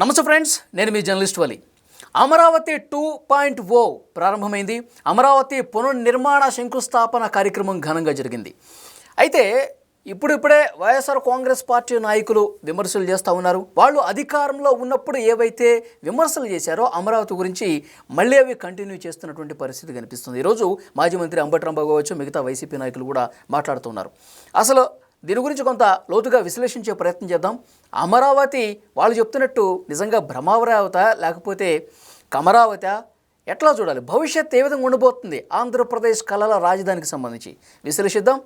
నమస్తే ఫ్రెండ్స్ నేను మీ journalist Vali. Amaravati two point O ప్రారంభమైంది. అమరావతి పునర్నిర్మాణ శంకుస్థాపన కార్యక్రమం ఘనంగా జరిగింది. అయితే ఇప్పుడిప్పుడే వైఎస్ఆర్ కాంగ్రెస్ పార్టీ నాయకులు విమర్శలు చేస్తూ ఉన్నారు. వాళ్ళు అధికారంలో ఉన్నప్పుడు ఏవైతే విమర్శలు చేశారో అమరావతి గురించి మళ్ళీ అవి కంటిన్యూ చేస్తున్నటువంటి పరిస్థితి కనిపిస్తుంది. ఈరోజు మాజీ మంత్రి అంబట్రాంబాబు కావచ్చు మిగతా వైసీపీ నాయకులు కూడా మాట్లాడుతున్నారు అసలు దీని గురించి కొంత లోతుగా విశ్లేషించే ప్రయత్నం చేద్దాం. అమరావతి వాళ్ళు చెప్తున్నట్టు నిజంగా భ్రమావరావత లేకపోతే కమరావత ఎట్లా చూడాలి? భవిష్యత్ ఏ విధంగా ఉండబోతుంది? ఆంధ్రప్రదేశ్ కళల రాజధానికి సంబంధించి విశ్లేషిద్దాం.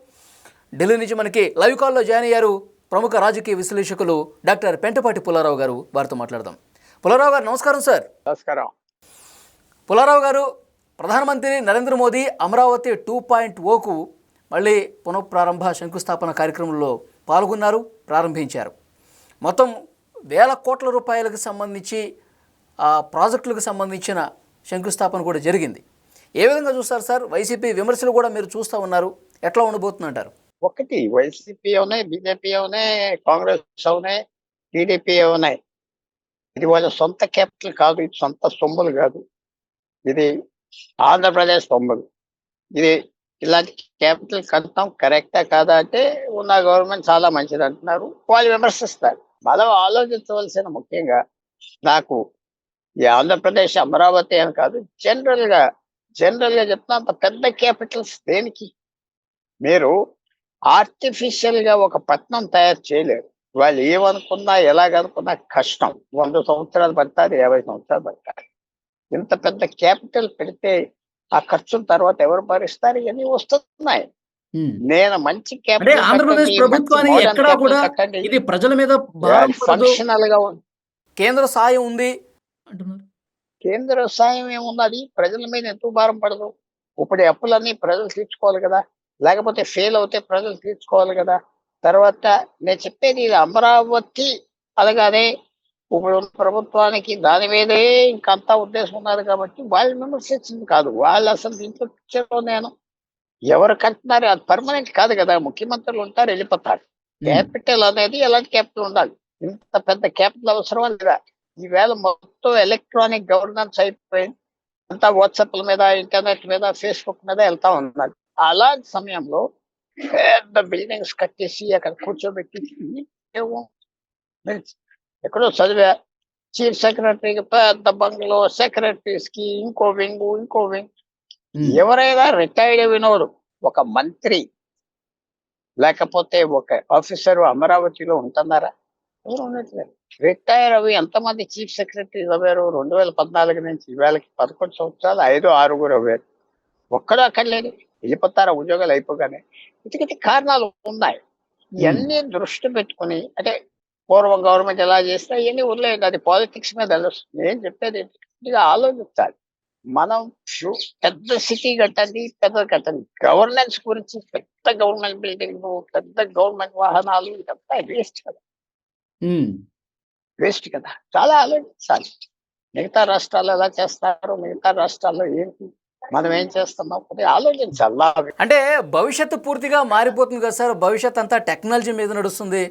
ఢిల్లీ నుంచి మనకి లైవ్ కాల్లో జాయిన్ అయ్యారు ప్రముఖ రాజకీయ విశ్లేషకులు డాక్టర్ పెంటపాటి పుల్లారావు గారు. వారితో మాట్లాడదాం. పుల్లారావు గారు నమస్కారం సార్. నమస్కారం. పుల్లారావు గారు ప్రధానమంత్రి నరేంద్ర మోదీ అమరావతి టూ పాయింట్ ఓకు మళ్ళీ పునఃప్రారంభ శంకుస్థాపన కార్యక్రమంలో పాల్గొన్నారు ప్రారంభించారు. మొత్తం వేల కోట్ల రూపాయలకు సంబంధించి ఆ ప్రాజెక్టులకు సంబంధించిన శంకుస్థాపన కూడా జరిగింది. ఏ విధంగా చూస్తారు సార్? వైసీపీ విమర్శలు కూడా మీరు చూస్తూ ఉన్నారు. ఎట్లా ఉండబోతుందంటారు? ఒకటి వైసీపీ ఉన్నాయి బీజేపీ ఉన్నాయి కాంగ్రెస్ ఉన్నాయి టీడీపీ ఉన్నాయి. ఇది వాళ్ళ సొంత క్యాపిటల్ కాదు ఇది సొంత సొమ్ములు కాదు. ఇది ఆంధ్రప్రదేశ్ సొమ్ములు. ఇది ఇలాంటి క్యాపిటల్ కడతాం కరెక్టా కాదా అంటే ఉన్న గవర్నమెంట్ చాలా మంచిది అంటున్నారు. వాళ్ళు విమర్శిస్తారు. మనం ఆలోచించవలసిన ముఖ్యంగా నాకు ఈ ఆంధ్రప్రదేశ్ అమరావతి అని కాదు జనరల్గా జనరల్గా చెప్తున్నా అంత పెద్ద క్యాపిటల్స్ దేనికి? మీరు ఆర్టిఫిషియల్గా ఒక పట్నం తయారు చేయలేరు. వాళ్ళు ఏమనుకున్నా ఎలాగనుకున్నా కష్టం. వంద సంవత్సరాలు పడతారు యాభై సంవత్సరాలు పడతారు. ఇంత పెద్ద క్యాపిటల్ పెడితే ఆ ఖర్చుల తర్వాత ఎవరు భరిస్తారు ఇవన్నీ వస్తున్నాయి. నేను మంచి ఆంధ్రప్రదేశ్ ప్రభుత్వానికి ఎక్కడా కూడా ఇది ప్రజల మీద. ఫంక్షనల్గా ఉంది. కేంద్ర సాయం ఉంది. అంటున్నారు. కేంద్ర సాయం ఏమున్నది ప్రజల మీద ఎందుకు భారం పడదు. ఇప్పుడు అప్పులన్నీ ప్రజలు తీర్చుకోవాలి కదా. లేకపోతే ఫెయిల్ అవుతే ప్రజలు తీర్చుకోవాలి కదా. తర్వాత నేను చెప్పేది ఇది అమరావతి అలాగనే ఇప్పుడు ప్రభుత్వానికి దాని మీదే ఇంకంతా ఉద్దేశం ఉన్నది కాబట్టి వాళ్ళు విమర్శించింది కాదు. వాళ్ళు అసలు దీంట్లో పిక్చర్లో నేను ఎవరు కట్టినారు అది పర్మనెంట్ కాదు కదా. ముఖ్యమంత్రులు ఉంటారు వెళ్ళిపోతారు. క్యాపిటల్ అనేది ఎలాంటి క్యాపిటల్ ఉండాలి? ఇంత పెద్ద క్యాపిటల్ అవసరం లేదా? ఈవేళ మొత్తం ఎలక్ట్రానిక్ గవర్నెన్స్ అయిపోయింది అంతా వాట్సాప్ల మీద ఇంటర్నెట్ మీద ఫేస్బుక్ మీద వెళ్తా ఉన్నారు అలాంటి సమయంలో పెద్ద బిల్డింగ్స్ కట్టేసి అక్కడ కూర్చోబెట్టి ఏమో ఎక్కడో చదివా. చీఫ్ సెక్రటరీకి పెద్ద బంగ్లో సెక్రటరీస్కి ఇంకో వింగ్ ఇంకో వింగ్. ఎవరైనా రిటైర్డ్ వినోడు ఒక మంత్రి లేకపోతే ఒక ఆఫీసర్ అమరావతిలో ఉంటున్నారా? ఎవరు ఉండట్లేదు. రిటైర్ అవి ఎంతమంది చీఫ్ సెక్రటరీ అవ్వారు? రెండు వేల పద్నాలుగు నుంచి ఈవేళకి పదకొండు సంవత్సరాలు ఐదు ఆరుగురు అవ్వారు. ఒక్కడు అక్కడ లేదు. వెళ్ళిపోతారా ఉద్యోగాలు అయిపోగానే. ఇటుకటి కారణాలు ఉన్నాయి. ఇవన్నీ దృష్టి పెట్టుకుని అంటే పూర్వం గవర్నమెంట్ ఎలా చేస్తే ఇవన్నీ వదిలేదు అది పాలిటిక్స్ మీద వెళ్ళొస్తుంది నేను చెప్పేది ఇదిగా ఆలోచించాలి మనం పెద్ద సిటీ కట్టండి పెద్ద కట్టండి. గవర్నెన్స్ గురించి పెద్ద గవర్నమెంట్ బిల్డింగ్ పెద్ద గవర్నమెంట్ వాహనాలు ఇదంతా వేస్ట్ కదా. వేస్ట్ కదా. చాలా ఆలోచించాలి మిగతా రాష్ట్రాలు ఎలా చేస్తారు మిగతా రాష్ట్రాల్లో ఏంటి మనం ఏం చేస్తున్నాం ఆలోచించాలి. అంటే భవిష్యత్తు పూర్తిగా మారిపోతుంది కదా సార్. భవిష్యత్ అంతా టెక్నాలజీ మీద నడుస్తుంది.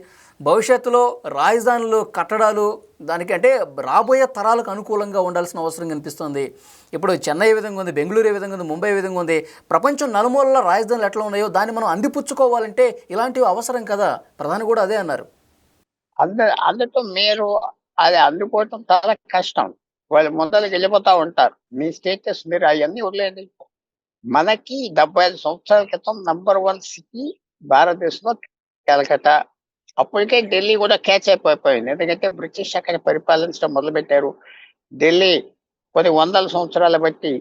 భవిష్యత్తులో రాజధానులు కట్టడాలు దానికి అంటే రాబోయే తరాలకు అనుకూలంగా ఉండాల్సిన అవసరం కనిపిస్తుంది. ఇప్పుడు చెన్నై ఏ విధంగా ఉంది? బెంగళూరు ఏ విధంగా ఉంది? ముంబై ఏ విధంగా ఉంది? ప్రపంచం నలుమూలల రాజధానులు ఎట్లా ఉన్నాయో దాన్ని మనం అందిపుచ్చుకోవాలంటే ఇలాంటివి అవసరం కదా? ప్రధాని కూడా అదే అన్నారు. అంద అందుతో మీరు అది అందుకోవటం చాలా కష్టం. వాళ్ళు ముందరికి వెళ్ళిపోతా ఉంటారు. మీ స్టేటస్ మీరు అవన్నీ వదిలేయండి. మనకి డెబ్బై ఐదు సంవత్సరాల క్రితం నంబర్ వన్ సిటీ భారతదేశంలో కలకట్ట అప్పటికే ఢిల్లీ కూడా క్యాచ్ అయిపోయిపోయింది ఎందుకంటే బ్రిటిష్ అక్కడ పరిపాలించడం మొదలుపెట్టారు. ఢిల్లీ కొన్ని వందల సంవత్సరాల బట్టి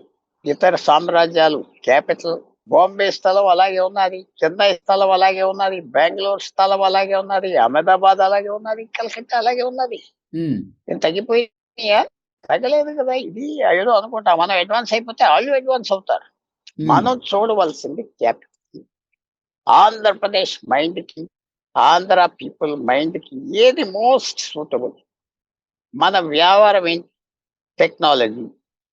ఇతర సామ్రాజ్యాలు క్యాపిటల్ బాంబే స్థలం అలాగే ఉన్నది చెన్నై స్థలం అలాగే ఉన్నది బెంగళూరు స్థలం అలాగే ఉన్నది అహ్మదాబాద్ అలాగే ఉన్నది కలకత్తా అలాగే ఉన్నది. నేను తగ్గిపోయినాయా? తగ్గలేదు కదా. ఇది ఏదో అనుకుంటా. మనం అడ్వాన్స్ అయిపోతే వాళ్ళు అడ్వాన్స్ అవుతారు. మనం చూడవలసింది క్యాపిటల్ ఆంధ్రప్రదేశ్ మైండ్కి ఆంధ్ర పీపుల్ మైండ్కి ఏది మోస్ట్ సూటబుల్? మన వ్యాపారం ఏంటి టెక్నాలజీ.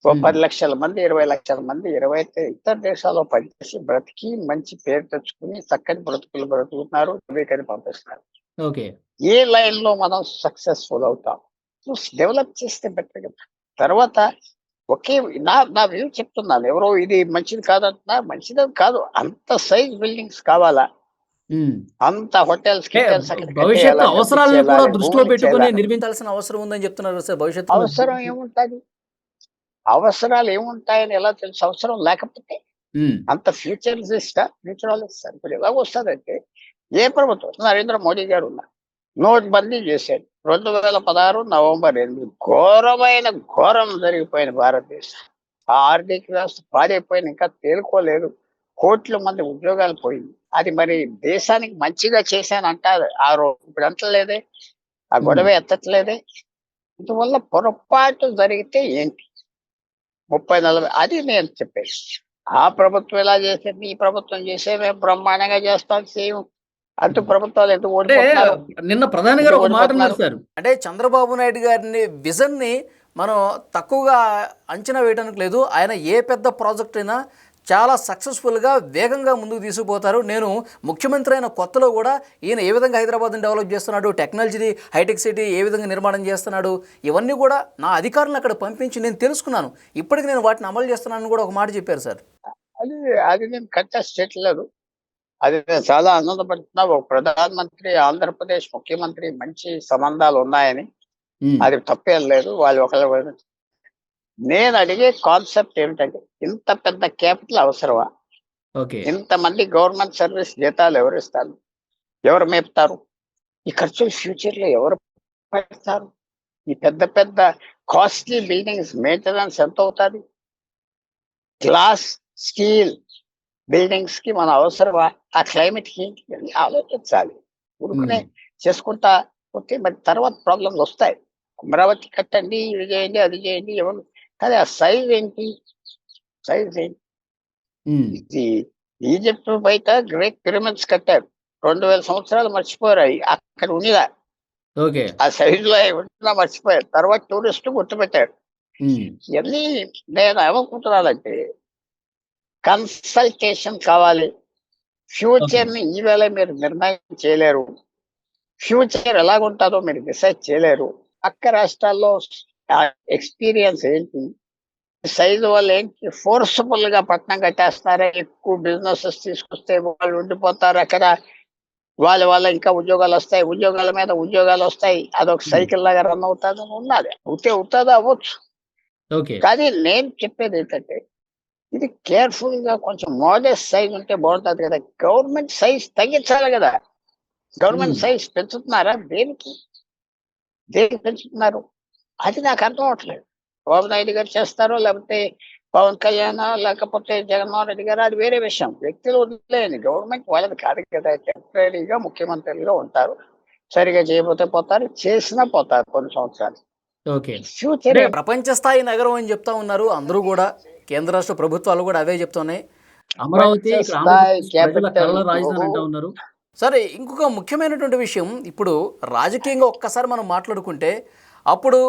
ఓ. పది లక్షల మంది ఇరవై లక్షల మంది ఇరవై ఇతర దేశాల్లో పనిచేసి బ్రతికి మంచి పేరు తెచ్చుకుని చక్కని బ్రతుకులు బ్రతుకుతున్నారు అమెరికాని పంపిస్తున్నారు. ఓకే. ఏ లైన్లో మనం సక్సెస్ఫుల్ అవుతాం? చూసి డెవలప్ చేస్తే బెటర్ కదా. తర్వాత ఒకే నా నా వ్యూ చెప్తున్నాను. ఎవరో ఇది మంచిది కాదంటున్నా మంచిది కాదు. అంత సైజ్ బిల్డింగ్స్ కావాలా. అంత హోటల్స్ భవిష్యత్తు అవసరాలను కూడా దృష్టిలో పెట్టుకుని నిర్మించాల్సిన అవసరం ఉందని చెప్తున్నారు సార్ భవిష్యత్తు అవసరం ఏముంటది? అవసరాలు ఏముంటాయని ఎలా తెలుసు? అవసరం లేకపోతే అంత ఫ్యూచరిస్ట్ ఫ్యూచరాలిస్ట్ ఇప్పుడు ఎలా వస్తుందంటే ఏ ప్రభుత్వం నరేంద్ర మోడీ గారు ఉన్నారు. నోట్ బందీ చేశాడు. రెండు వేల పదహారు నవంబర్ ఎనిమిది ఘోరమైన ఘోరం జరిగిపోయింది భారతదేశం. ఆ ఆర్థిక వ్యవస్థ పాడైపోయింది ఇంకా తేలుకోలేదు. కోట్ల మంది ఉద్యోగాలు పోయింది. అది మరి దేశానికి మంచిగా చేశాను అంటారు. ఆ రోజు ఇప్పుడు అంటలేదే ఆ గొడవ ఎత్తట్లేదే. అందువల్ల పొరపాటు జరిగితే ఏంటి? ముప్పై నలభై అది నేను చెప్పేసి ఆ ప్రభుత్వం ఎలా చేసేది? ఈ ప్రభుత్వం చేసే మేము బ్రహ్మాండంగా చేస్తాం సేమ్. అటు ప్రభుత్వాలు ఎందుకు నిన్న ప్రధాని గారు ఒక మాట. సార్ అంటే చంద్రబాబు నాయుడు గారిని విజన్ని మనం తక్కువగా అంచనా వేయడానికి లేదు. ఆయన ఏ పెద్ద ప్రాజెక్ట్ అయినా చాలా సక్సెస్ఫుల్గా వేగంగా ముందుకు తీసుకుపోతారు. నేను ముఖ్యమంత్రి అయిన కొత్తలో కూడా ఈయన ఏ విధంగా హైదరాబాద్ని డెవలప్ చేస్తున్నాడు టెక్నాలజీ హైటెక్ సిటీ ఏ విధంగా నిర్మాణం చేస్తున్నాడు ఇవన్నీ కూడా నా అధికారులను అక్కడ పంపించి నేను తెలుసుకున్నాను. ఇప్పటికి నేను వాటిని అమలు చేస్తున్నానని కూడా ఒక మాట చెప్పారు సార్. అది అది నేను కంటెస్ట్ చేయట్లేదు. అది నేను చాలా ఆనందపడుతున్నా. ఒక ప్రధానమంత్రి ఆంధ్రప్రదేశ్ ముఖ్యమంత్రి మంచి సంబంధాలు ఉన్నాయని. అది తప్పేం లేదు. వాళ్ళు ఒకళ్ళు నేను అడిగే కాన్సెప్ట్ ఏమిటంటే ఇంత పెద్ద క్యాపిటల్ అవసరమా? ఓకే. ఇంతమంది గవర్నమెంట్ సర్వీస్ జీతాలు ఎవరు ఇస్తారు? ఎవరు మేపుతారు? ఈ ఖర్చులు ఫ్యూచర్లో ఎవరు పెడతారు ఈ పెద్ద పెద్ద కాస్ట్లీ బిల్డింగ్స్ మెయింటెనెన్స్ ఎంత అవుతుంది? గ్లాస్ స్టీల్ బిల్డింగ్స్కి మన అవసరమా? ఆ క్లైమేట్కి ఆలోచించాలి. ఉరుకునే చేసుకుంటా పోతే మరి తర్వాత ప్రాబ్లమ్స్ వస్తాయి. అమరావతి కట్టండి ఇది చేయండి అది చేయండి ఎవరు కానీ ఆ సైజ్ ఏంటి? సైజ్ ఏంటి? ఇది ఈజిప్ట్ బయట గ్రేట్ పిరమిడ్స్ కట్టారు. రెండు వేల సంవత్సరాలు మర్చిపోయారు అక్కడ ఉన్నదా ఓకే. ఆ సైజ్లో ఉంటుందా మర్చిపోయారు. తర్వాత టూరిస్ట్ గుర్తుపెట్టారు. ఇవన్నీ నేను ఏమనుకుంటున్నానంటే కన్సల్టేషన్ కావాలి. ఫ్యూచర్ని ఈవేళ మీరు నిర్ణయం చేయలేరు. ఫ్యూచర్ ఎలాగుంటుందో మీరు డిసైడ్ చేయలేరు. పక్క రాష్ట్రాల్లో ఎక్స్పీరియన్స్ ఏంటి? సైజు వల్ల ఏంటి? ఫోర్స్ఫుల్గా పట్టణం కట్టేస్తున్నారా ఎక్కువ బిజినెసెస్ తీసుకొస్తే వాళ్ళు ఉండిపోతారు అక్కడ. వాళ్ళ వల్ల ఇంకా ఉద్యోగాలు వస్తాయి ఉద్యోగాల మీద ఉద్యోగాలు వస్తాయి. అదొక సైకిల్ లాగా రన్ అవుతుంది ఉన్నది అవుతే అవుతుంది అవ్వచ్చు. కానీ నేను చెప్పేది ఏంటంటే ఇది కేర్ఫుల్గా కొంచెం మోడెస్ట్ సైజ్ ఉంటే బాగుంటుంది కదా. గవర్నమెంట్ సైజ్ తగ్గించాలి కదా. గవర్నమెంట్. సైజ్ పెంచుతున్నారా? దేనికి? దేనికి పెంచుతున్నారు? అది నాకు అర్థం అవట్లేదు బాబు నాయుడు గారు చేస్తారో లేకపోతే పవన్ కళ్యాణ్ లేకపోతే జగన్మోహన్ రెడ్డి గారు అది వేరే విషయం. వ్యక్తులు వదిలేయండి. గవర్నమెంట్ వాళ్ళది కాదు కదా. టెంపరీగా ముఖ్యమంత్రిగా ఉంటారు. సరిగా చేయకపోతే పోతారు చేసినా పోతారు కొన్ని సంవత్సరాలు. ఓకే. ఫ్యూచర్ ప్రపంచ స్థాయి నగరం అని చెప్తా ఉన్నారు అందరూ కూడా. కేంద్ర రాష్ట్ర ప్రభుత్వాలు కూడా అవే చెప్తున్నాయి. అమరావతి రాజధాని ఉన్నారు. సరే ఇంకొక ముఖ్యమైనటువంటి విషయం ఇప్పుడు రాజకీయంగా ఒక్కసారి మనం మాట్లాడుకుంటే అప్పుడు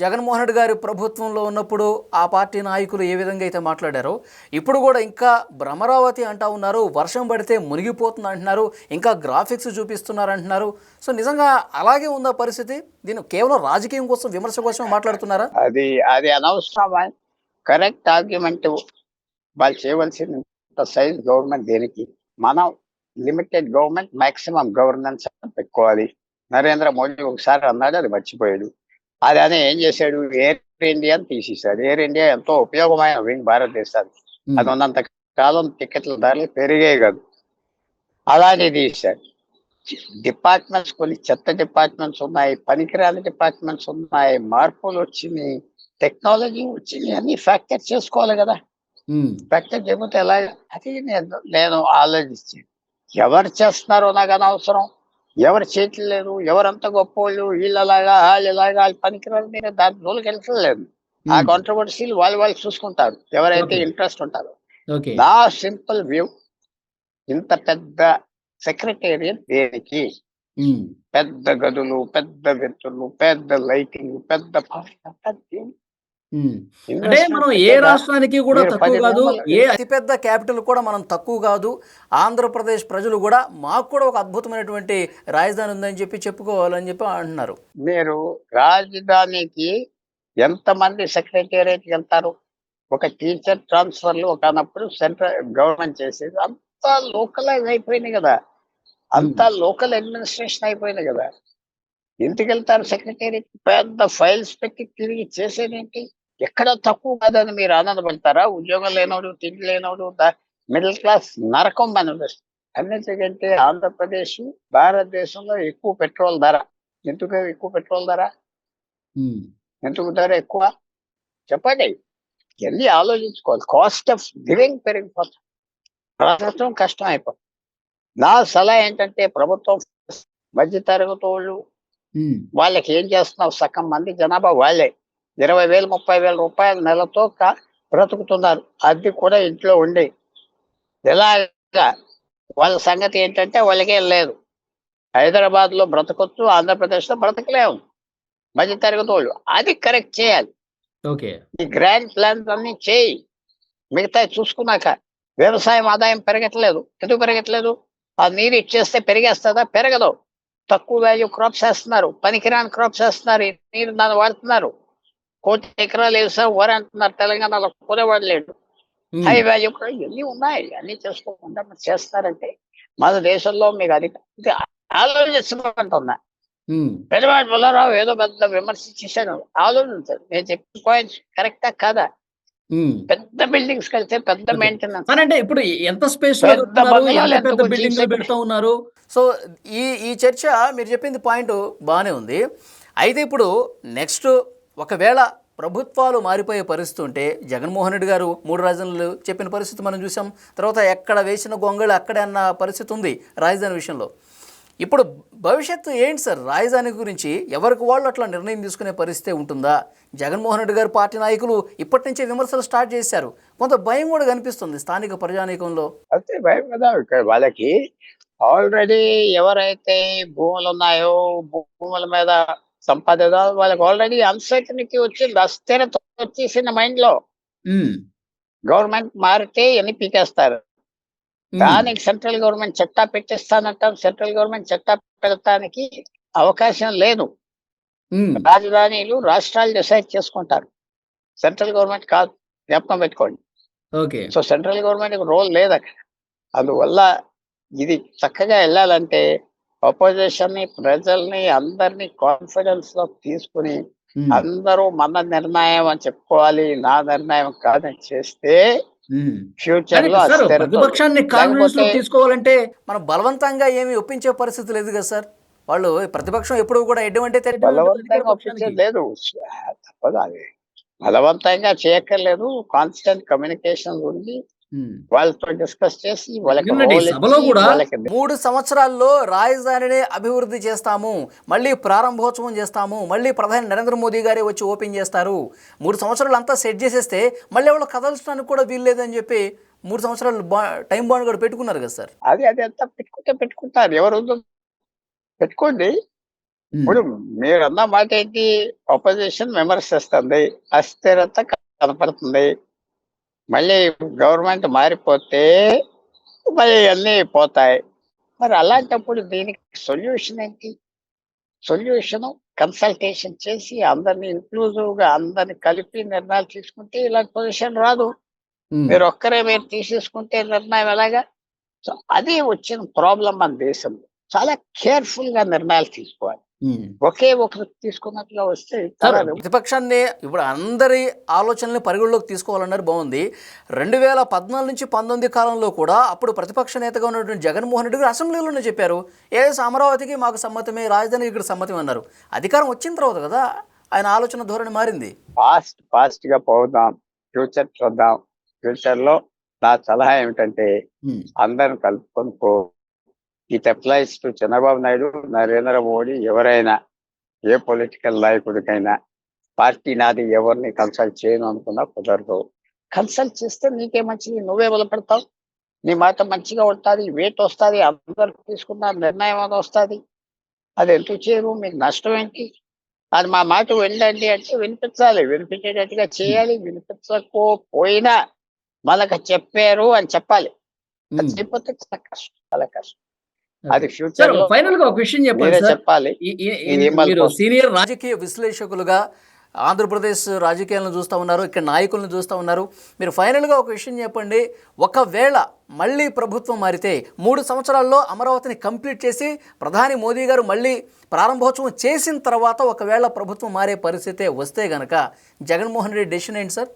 జగన్మోహన్ రెడ్డి గారి ప్రభుత్వంలో ఉన్నప్పుడు ఆ పార్టీ నాయకులు ఏ విధంగా అయితే మాట్లాడారో ఇప్పుడు కూడా ఇంకా భ్రమరావతి అంటా ఉన్నారు వర్షం పడితే మునిగిపోతుంది అంటున్నారు ఇంకా గ్రాఫిక్స్ చూపిస్తున్నారు అంటున్నారు. సో నిజంగా అలాగే ఉందా పరిస్థితి? దీన్ని కేవలం రాజకీయం కోసం విమర్శ కోసం మాట్లాడుతున్నారా? అది అది అనవసరం కరెక్ట్ ఆర్గ్యుమెంట్ వాళ్ళు చేయవలసిన సైజ్ గవర్నమెంట్ దేనికి? మనం లిమిటెడ్ గవర్నమెంట్ మాక్సిమం గవర్నెన్స్ పెట్టుకోవాలి. నరేంద్ర మోడీ ఒకసారి అన్నాడు అది మర్చిపోయాడు. అది అని ఏం చేశాడు? ఎయిర్ ఇండియా అని తీసేశాడు. ఎయిర్ ఇండియా ఎంతో ఉపయోగమైన వింగ్ భారతదేశానికి. అది ఉన్నంత కాలం టికెట్ల ధరలు పెరిగే కాదు. అలానే తీశాడు. డిపార్ట్మెంట్స్ కొన్ని చెత్త డిపార్ట్మెంట్స్ ఉన్నాయి పనికిరాని డిపార్ట్మెంట్స్ ఉన్నాయి మార్పులు వచ్చినాయి టెక్నాలజీ వచ్చినాయి అన్ని ఫ్యాక్టర్ చేసుకోవాలి కదా. ఫ్యాక్టర్ చేయకపోతే ఎలా? అది నేను నేను ఆలోచించాను. ఎవరు చేస్తున్నారో నాకు అనవసరం. ఎవరు చేయట్లేదు ఎవరంత గొప్ప వాళ్ళు వీళ్ళలాగా వాళ్ళలాగా వాళ్ళు పనికిరాని నేను దాని రోజులకి వెళ్ళట్లేదు ఆ కాంట్రవర్సీలు వాళ్ళు వాళ్ళు చూసుకుంటారు ఎవరైతే. ఇంట్రెస్ట్ ఉంటారో. నా సింపుల్ వ్యూ ఇంత పెద్ద సెక్రటేరియట్ దేనికి? ఉమ్, పెద్ద గదులు పెద్ద వ్యక్తులు పెద్ద లైటింగ్ పెద్ద. అంటే మనం ఏ? రాష్ట్రానికి కూడా తక్కువ కాదు ఏ అతిపెద్ద క్యాపిటల్ కూడా మనం తక్కువ కాదు. ఆంధ్రప్రదేశ్ ప్రజలు కూడా మాకు కూడా ఒక అద్భుతమైనటువంటి రాజధాని ఉందని చెప్పి చెప్పుకోవాలని చెప్పి అంటున్నారు. మీరు రాజధానికి ఎంతమంది సెక్రటేరియట్ వెళ్తారు? ఒక టీచర్ ట్రాన్స్ఫర్లు ఒకనప్పుడు సెంట్రల్ గవర్నమెంట్ చేసేది అంతా లోకలైజ్ అయిపోయింది కదా. అంతా లోకల్ అడ్మినిస్ట్రేషన్ అయిపోయింది కదా. ఇంటికి వెళ్తారు సెక్రటేరియట్? పెద్ద ఫైల్స్ పెట్టి తిరిగి చేసేదేంటి? ఎక్కడ తక్కువ కాదని మీరు ఆనందపడతారా? ఉద్యోగం లేనోడు తిండి లేనోడు మిడిల్ క్లాస్ నరకం మన అన్నిటికంటే ఆంధ్రప్రదేశ్ భారతదేశంలో ఎక్కువ పెట్రోల్ ధర. ఎందుకు ఎక్కువ పెట్రోల్ ధర. ఎందుకు ధర ఎక్కువ? చెప్పండి. ఇవన్నీ ఆలోచించుకోవాలి. కాస్ట్ ఆఫ్ లివింగ్ పెరిగిపోతుంది. ప్రభుత్వం కష్టం అయిపోతుంది. నా సలహా ఏంటంటే ప్రభుత్వం మధ్య తరగతి వాళ్ళు. వాళ్ళకి ఏం చేస్తున్నావు? సగం మంది జనాభా వాళ్ళే. ఇరవై వేలు ముప్పై వేల రూపాయల నెలతో బ్రతుకుతున్నారు. అది కూడా ఇంట్లో ఉండి. ఎలాగా వాళ్ళ సంగతి ఏంటంటే వాళ్ళకేం లేదు. హైదరాబాద్లో బ్రతకొచ్చు ఆంధ్రప్రదేశ్లో బ్రతకలేము. మధ్య తరగతి వాళ్ళు. అది కరెక్ట్ చేయాలి. ఓకే. ఈ గ్రాండ్ ప్లాన్స్ అన్ని చేయి. మిగతా చూసుకున్నాక వ్యవసాయం ఆదాయం పెరగట్లేదు. ఎందుకు పెరగట్లేదు? ఆ నీరు ఇచ్చేస్తే పెరిగేస్తుందా? పెరగదు. తక్కువ వాల్యూ క్రాప్స్ వేస్తున్నారు. పనికిరాని క్రాప్స్ వేస్తున్నారు. నీరు దాన్ని వాడుతున్నారు. కోటి ఎకరాలు వేసారు వరి అంటున్నారు తెలంగాణలో కొనేవాడు లేడు. హై వాల్యూ కూడా ఇవన్నీ ఉన్నాయి? అన్ని చేసుకోకుండా మరి చేస్తున్నారంటే మన దేశంలో మీకు అది ఉమ్. పెద్దవాడి పుల్లారావు ఏదో పెద్ద విమర్శించేశాను ఆలోచించారు నేను చెప్పిన పాయింట్స్ కరెక్టా కాదా. పెద్ద బిల్డింగ్స్ కలిస్తే పెద్ద. మెయింటెనెన్స్ అంటే ఇప్పుడు ఎంత స్పేస్ పెద్ద తీసేసి- పెడతా ఉన్నారు? సో ఈ ఈ చర్చ మీరు చెప్పింది పాయింట్ బాగానే ఉంది. అయితే ఇప్పుడు నెక్స్ట్ ఒకవేళ ప్రభుత్వాలు మారిపోయే పరిస్థితి ఉంటే జగన్మోహన్ రెడ్డి గారు మూడు రాజధానులు చెప్పిన పరిస్థితి మనం చూసాం. తర్వాత ఎక్కడ వేసిన గొంగళి అక్కడే అన్న పరిస్థితి ఉంది రాజధాని విషయంలో. ఇప్పుడు భవిష్యత్తు ఏంటి సార్? రాజధాని గురించి ఎవరికి వాళ్ళు అట్లా నిర్ణయం తీసుకునే పరిస్థితి ఉంటుందా? జగన్మోహన్ రెడ్డి గారు పార్టీ నాయకులు ఇప్పటి నుంచే విమర్శలు స్టార్ట్ చేశారు. కొంత భయం కూడా కనిపిస్తుంది స్థానిక ప్రజానీకంలో. అంతే భయం కదా. వాళ్ళకి ఆల్రెడీ ఎవరైతే భూములు ఉన్నాయో భూముల మీద సంపాదన వాళ్ళకి ఆల్రెడీ అన్సర్టనిటీ వచ్చింది. అస్థిరత వచ్చేసింది మైండ్లో. గవర్నమెంట్ మారితే ఎన్ని పీకేస్తారు. దానికి సెంట్రల్ గవర్నమెంట్ చట్టా పెట్టిస్తానంటాం. సెంట్రల్ గవర్నమెంట్ చట్టా పెడతానికి అవకాశం లేదు. రాజధానిలు రాష్ట్రాలు డిసైడ్ చేసుకుంటారు. సెంట్రల్ గవర్నమెంట్ కాదు. జ్ఞాపకం పెట్టుకోండి. Okay. So central government role లేదు అక్కడ అందువల్ల ఇది చక్కగా వెళ్ళాలంటే ని ప్రజల్ని అందరినీ కాన్ఫిడెన్స్లో తీసుకుని. అందరూ మన నిర్ణయం అని చెప్పుకోవాలి నా నిర్ణయం కాదని చేస్తే. ఫ్యూచర్లో ప్రతిపక్షాన్ని కాంగ్రెస్లో తీసుకోవాలంటే మనం బలవంతంగా ఏమి ఒప్పించే పరిస్థితి లేదు కదా సార్ వాళ్ళు ప్రతిపక్షం ఎప్పుడు కూడా ఎటువంటి బలవంతంగా. ఒప్పించేది లేదు తప్పదు అది బలవంతంగా చేయక్కర్లేదు కాన్స్టెంట్ కమ్యూనికేషన్ ఉంది. వాళ్ళతో డిస్కస్ చేసి సభలో కూడా మూడు సంవత్సరాల్లో రాజధానిని అభివృద్ధి చేస్తాము మళ్ళీ ప్రారంభోత్సవం చేస్తాము మళ్ళీ ప్రధాని నరేంద్ర మోదీ గారే వచ్చి ఓపెన్ చేస్తారు. మూడు సంవత్సరాలు అంతా సెట్ చేసేస్తే మళ్ళీ వాళ్ళు కదల్చడానికి కూడా వీల్లేదని చెప్పి మూడు సంవత్సరాలు టైం బాండ్ కూడా పెట్టుకున్నారు కదా సార్? అది అది అంతా పెట్టుకుంటే పెట్టుకుంటారు. ఎవరు పెట్టుకోండి. ఇప్పుడు మీరు అన్న మాట ఏంటి? ఆపోజిషన్ విమర్శిస్తుంది అస్థిరత కనపడుతుంది. మళ్ళీ గవర్నమెంట్ మారిపోతే మళ్ళీ అన్నీ పోతాయి. మరి అలాంటప్పుడు దీనికి సొల్యూషన్ ఏంటి? సొల్యూషన్ కన్సల్టేషన్ చేసి అందరిని ఇంక్లూజివ్గా అందరిని కలిపి నిర్ణయాలు తీసుకుంటే ఇలాంటి పొజిషన్ రాదు. మీరు ఒక్కరే మీరు తీసేసుకుంటే నిర్ణయం ఎలాగా? సో అది వచ్చిన ప్రాబ్లం మన దేశంలో. చాలా కేర్ఫుల్గా నిర్ణయాలు తీసుకోవాలి. ఒకే ఒకరు తీసుకున్నట్టుగా వస్తే ప్రతిపక్షాన్ని ఇప్పుడు అందరి ఆలోచనల్ని పరిగణలోకి తీసుకోవాలన్నారు బాగుంది. రెండు వేల పద్నాలుగు నుంచి పంతొమ్మిది కాలంలో కూడా అప్పుడు ప్రతిపక్ష నేతగా ఉన్నటువంటి జగన్మోహన్ రెడ్డి గారు అసెంబ్లీలోనే చెప్పారు. ఏ అమరావతికి మాకు సమ్మతమే రాజధానికి ఇక్కడ సమ్మతం అన్నారు. అధికారం వచ్చిన తర్వాత కదా ఆయన ఆలోచన ధోరణి మారింది. ఫాస్ట్ ఫాస్ట్గా పోదాం ఫ్యూచర్ చూద్దాం. ఫ్యూచర్లో నా సలహా ఏమిటంటే ఉమ్. అందరిని కలుపుకొని పో it applies to Chandrababu Naidu Narendra Modi ఎవరైనా ఏ పొలిటికల్ నాయకుడికైనా పార్టీ నాది ఎవరిని కన్సల్ట్ చేయను అనుకున్నా కుదరదు. కన్సల్ట్ చేస్తే నీకే మంచిది నువ్వే బలపడతావు. నీ మాట మంచిగా ఉంటుంది వెయిట్ వస్తుంది అందరు తీసుకున్న నిర్ణయం అని వస్తుంది. అది ఎందుకు చేయరు మీకు నష్టం ఏంటి? అది మా మాట వినండి అంటే వినిపించాలి వినిపించేటట్టుగా చేయాలి వినిపించకపోయినా మనకు చెప్పారు అని చెప్పాలి. అది. చెప్పితే చాలా కష్టం చాలా కష్టం. అది సార్ ఫ్యూచర్ ఫైనల్గా ఒక విషయం చెప్పాలి ఏమనుకో- మీరు సీనియర్ రాజకీయ విశ్లేషకులుగా ఆంధ్రప్రదేశ్ రాజకీయాలను చూస్తూ ఉన్నారు ఇక్కడ నాయకులను చూస్తూ ఉన్నారు. మీరు ఫైనల్గా ఒక విషయం చెప్పండి. ఒకవేళ మళ్ళీ ప్రభుత్వం మారితే మూడు సంవత్సరాల్లో అమరావతిని కంప్లీట్ చేసి ప్రధాని మోదీ గారు మళ్ళీ ప్రారంభోత్సవం చేసిన తర్వాత ఒకవేళ ప్రభుత్వం మారే పరిస్థితే వస్తే గనక జగన్మోహన్ రెడ్డి డెసిషన్ ఏంటి సార్?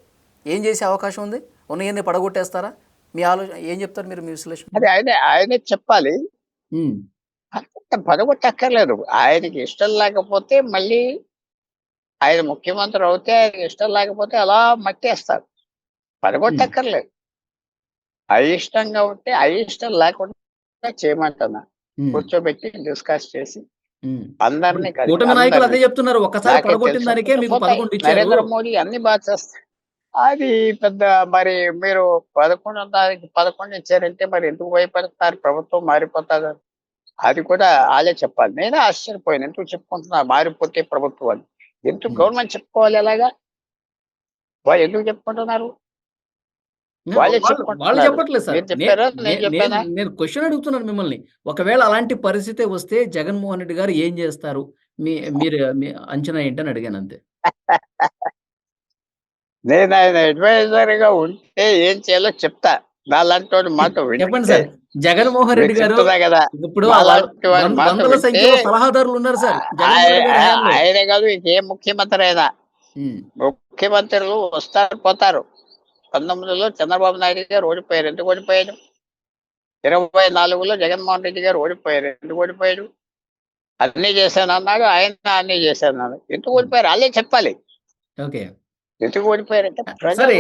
ఏం చేసే అవకాశం ఉంది? ఉన్నాయన్నీ పడగొట్టేస్తారా? మీ ఆలోచన ఏం చెప్తారు మీరు మీ విశ్లేషణ? అది ఆయన ఆయనే చెప్పాలి. ఉమ్, అంత పదగొట్టక్కర్లేదు ఆయనకి ఇష్టం లేకపోతే మళ్ళీ ఆయన ముఖ్యమంత్రి అవుతే ఆయనకి ఇష్టం లేకపోతే అలా మట్టేస్తారు. పదగొట్టక్కర్లేదు అయిష్టంగా ఉంటే అయిష్టం లేకుండా చేయమంటున్నా. ఉమ్, కూర్చోబెట్టి డిస్కస్ చేసి ఉమ్. అందరినీ కలిపి కూటమి నాయకులు అదే అందరినీ చెప్తున్నారు. ఒక్కసారి నాకే పడగొట్టిన తెలుసు. దానికే మీకు పోతాయి. పదకొండు ఇచ్చారు. నరేంద్ర మోడీ అన్ని బాగా చేస్తారు. అది పెద్ద మరి మీరు పదకొండు దానికి పదకొండు ఇచ్చారంటే మరి ఎందుకు భయపడతారు? ప్రభుత్వం మారిపోతారు అది కూడా వాళ్ళే చెప్పాలి. నేనే ఆశ్చర్యపోయాను. ఎందుకు చెప్పుకుంటున్నా? మారిపోతే ప్రభుత్వం అని. ఎందుకు. గవర్నమెంట్ చెప్పుకోవాలి ఎలాగా వాళ్ళు ఎందుకు చెప్పుకుంటున్నారు? నేను క్వశ్చన్ అడుగుతున్నాను మిమ్మల్ని. ఒకవేళ అలాంటి పరిస్థితి వస్తే జగన్మోహన్ రెడ్డి గారు ఏం చేస్తారు? మీ మీరు మీ అంచనా ఏంటని అడిగాను అంతే. నేను ఆయన అడ్వైజర్గా ఉంటే ఏం చేయాలో చెప్తా. నాలాంటి మాట చెప్పండి సార్. జగన్మోహన్ రెడ్డి గారు కదా. ఇప్పుడు సలహాదారులు ఉన్నారు సార్. ఆయన కాదు ఇంకే ముఖ్యమంత్రి అయినా ముఖ్యమంత్రులు వస్తారు పోతారు. పంతొమ్మిదిలో చంద్రబాబు నాయుడు గారు ఓడిపోయారు ఎందుకు ఓడిపోయారు? ఇరవై నాలుగులో జగన్మోహన్ రెడ్డి గారు ఓడిపోయారు ఎందుకు ఓడిపోయారు? అన్ని చేశాను అన్నాడు ఆయన అన్ని చేశాను అన్నాడు ఎందుకు ఓడిపోయారు? వాళ్ళే చెప్పాలి. ఓకే. ఎందుకు ఓడిపోయారంటే సరే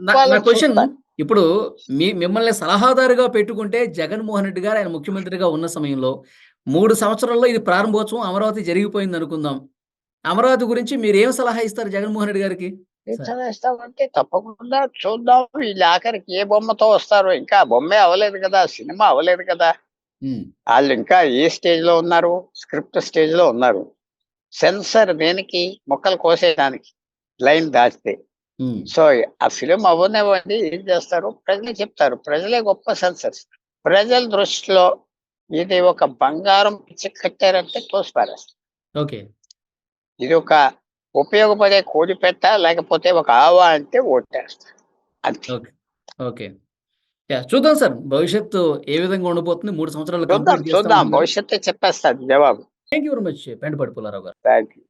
నా- క్వశ్చన్. ఇప్పుడు మీ మిమ్మల్ని సలహాదారుగా పెట్టుకుంటే జగన్మోహన్ రెడ్డి గారు ఆయన ముఖ్యమంత్రిగా ఉన్న సమయంలో మూడు సంవత్సరాల్లో ఇది ప్రారంభోత్సవం అమరావతి జరిగిపోయింది అనుకుందాం. అమరావతి గురించి మీరు ఏం సలహా ఇస్తారు జగన్మోహన్ రెడ్డి గారికి? ఏం చదివేస్తామంటే తప్పకుండా చూద్దాం వీళ్ళు ఆఖరికి ఏ బొమ్మతో వస్తారో? ఇంకా బొమ్మే అవ్వలేదు కదా సినిమా అవ్వలేదు కదా. వాళ్ళు ఇంకా ఏ స్టేజ్లో ఉన్నారు? స్క్రిప్ట్ స్టేజ్లో ఉన్నారు. సెన్సర్ దేనికి? మొక్కలు కోసేయడానికి లైన్ ఉమ్, సో ఆ ఫిలిం అవ్వనివ్వండి ఏం చేస్తారు? ప్రజలే చెప్తారు. ప్రజలే గొప్ప సెన్సర్స్. ప్రజల దృష్టిలో ఇది ఒక బంగారం పిచ్చి కట్టారంటే తోసిపారేస్తారు ఓకే. ఇది ఒక ఉపయోగపడే కోడి పెట్ట లేకపోతే ఒక ఆవా అంటే ఓటేస్తారు. అంతే. ఓకే. చూద్దాం సార్. భవిష్యత్తు ఏ విధంగా ఉండబోతుంది మూడు సంవత్సరాలు చూద్దాం భవిష్యత్తు చెప్పేస్తారు జవాబు. Thank you very much Pentapadi Pullarao గారు. Thank you